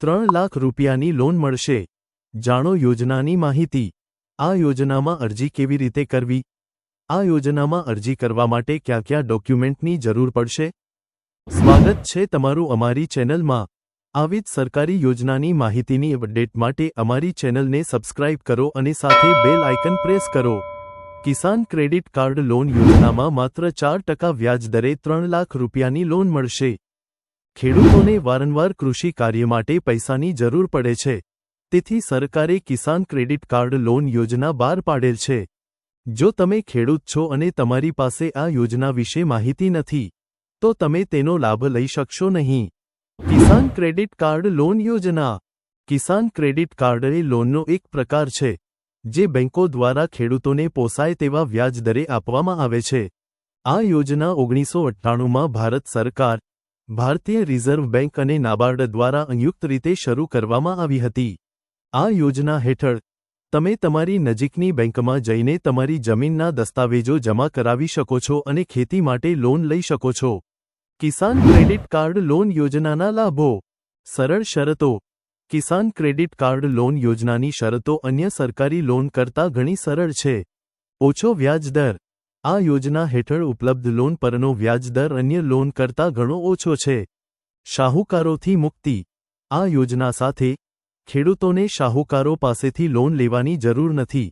ત્રણ લાખ રૂપિયાની લોન મળશે. જાણો યોજનાની માહિતી. આ યોજનામાં અરજી કેવી રીતે કરવી? આ યોજનામાં અરજી કરવા માટે કયા કયા ડોક્યુમેન્ટની જરૂર પડશે? સ્વાગત છે તમારું અમારી ચેનલમાં. આવી જ સરકારી યોજનાની માહિતીની અપડેટ માટે અમારી ચેનલને સબસ્ક્રાઇબ કરો અને સાથે બેલ આઇકન પ્રેસ કરો. કિસાન ક્રેડિટ કાર્ડ લોન યોજનામાં માત્ર ચાર ટકા વ્યાજ દરે ત્રણ લાખ રૂપિયાની લોન મળશે. ખેડૂતોને વારંવાર કૃષિ કાર્ય માટે પૈસાની જરૂર પડે છે. તેથી સરકારે કિસાન ક્રેડિટ કાર્ડ લોન યોજના બહાર પાડેલ છે. જો તમે ખેડૂત છો અને તમારી પાસે આ યોજના વિશે માહિતી નથી, તો તમે તેનો લાભ લઈ શકશો નહીં. કિસાન ક્રેડિટ કાર્ડ લોન યોજના. કિસાન ક્રેડિટ કાર્ડ એ લોનનો એક પ્રકાર છે, જે બેંકો દ્વારા ખેડૂતોને પોસાય તેવા વ્યાજ દરે આપવામાં આવે છે. આ યોજના ઓગણીસો અઠ્ઠાણુંમાં ભારત સરકાર ભારતીય રિઝર્વ બેંક અને નાબાર્ડ દ્વારા સંયુક્ત રીતે શરૂ કરવામાં આવી હતી. આ યોજના હેઠળ, તમે તમારી નજીકની બેંકમાં જઈને તમારી જમીનના દસ્તાવેજો જમા કરાવી શકો છો અને ખેતી માટે લોન લઈ શકો છો. કિસાન ક્રેડિટ કાર્ડ લોન યોજનાના લાભો. સરળ શરતો. કિસાન ક્રેડિટ કાર્ડ લોન યોજનાની શરતો અન્ય સરકારી લોન કરતાં ઘણી સરળ છે. ઓછો વ્યાજ દર આ યોજના હેઠળ ઉપલબ્ધ લોન પરનો વ્યાજદર અન્ય લોન કરતાં ઘણો ઓછો છે. શાહુકારોથી મુક્તિ. આ યોજના સાથે ખેડૂતોને શાહુકારો પાસેથી લોન લેવાની જરૂર નથી,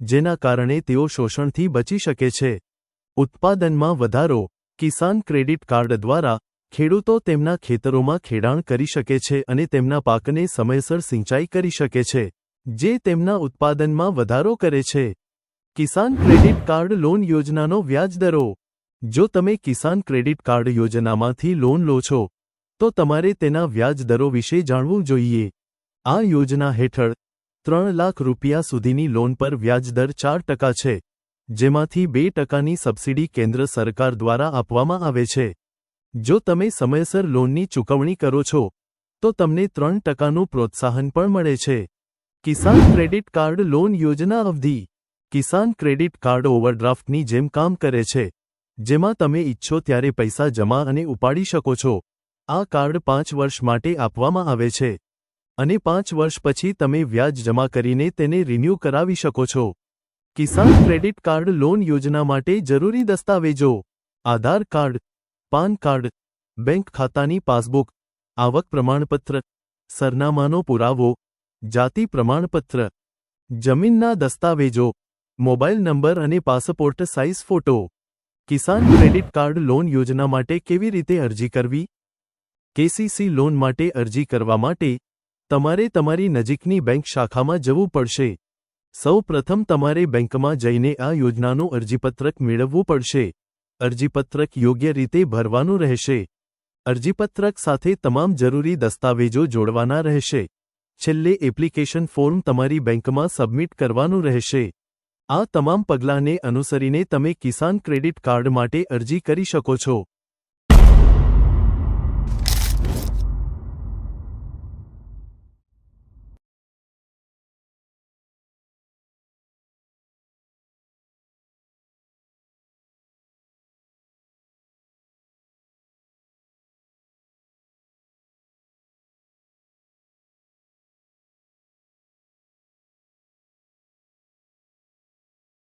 જેના કારણે તેઓ શોષણથી બચી શકે છે. ઉત્પાદનમાં વધારો. કિસાન ક્રેડિટ કાર્ડ દ્વારા ખેડૂતો તેમના ખેતરોમાં ખેડાણ કરી શકે છે અને તેમના પાકને સમયસર સિંચાઈ કરી શકે છે, જે તેમના ઉત્પાદનમાં વધારો કરે છે. કિસાન ક્રેડિટ કાર્ડ લોન યોજનાનો વ્યાજ દરો. જો તમે કિસાન ક્રેડિટ કાર્ડ યોજનામાંથી લોન લો છો, તો તમારે તેના વ્યાજદરો વિશે જાણવું જોઈએ. આ યોજના હેઠળ ત્રણ લાખ રૂપિયા સુધીની લોન પર વ્યાજદર ચાર ટકા છે, જેમાંથી બે ટકાની સબસિડી કેન્દ્ર સરકાર દ્વારા આપવામાં આવે છે. જો તમે સમયસર લોનની ચૂકવણી કરો છો, તો તમને ત્રણ ટકાનું પ્રોત્સાહન પણ મળે છે. કિસાન ક્રેડિટ કાર્ડ લોન યોજના અવધિ કિસાન ક્રેડિટ કાર્ડ ઓવરડ્રાફ્ટની જેમ કામ કરે છે, જેમાં તમે ઈચ્છો ત્યારે પૈસા જમા અને ઉપાડી શકો છો. આ કાર્ડ પાંચ વર્ષ માટે આપવામાં આવે છે અને પાંચ વર્ષ પછી તમે વ્યાજ જમા કરીને તેને રિન્યૂ કરાવી શકો છો. કિસાન ક્રેડિટ કાર્ડ લોન યોજના માટે જરૂરી દસ્તાવેજો, Aadhaar card, PAN card, bank ખાતાની પાસબુક, આવક પ્રમાણપત્ર, સરનામાનો પુરાવો, જાતિ પ્રમાણપત્ર, જમીનના દસ્તાવેજો મોબાઈલ નંબર અને passport size photo. Kisan credit card loan યોજના માટે કેવી રીતે અરજી કરવી? કેસીસી લોન માટે અરજી કરવા માટે તમારે તમારી નજીકની બેંક શાખામાં જવું પડશે. સૌ પ્રથમ તમારે બેંકમાં જઈને આ યોજનાનું અરજીપત્રક મેળવવું પડશે. અરજીપત્રક યોગ્ય રીતે ભરવાનું રહેશે. અરજીપત્રક સાથે તમામ જરૂરી દસ્તાવેજો જોડવાના રહેશે. છેલ્લે એપ્લિકેશન ફોર્મ તમારી બેંકમાં સબમિટ કરવાનું રહેશે. આ તમામ પગલાંને અનુસરીને તમે કિસાન ક્રેડિટ કાર્ડ માટે અરજી કરી શકો છો.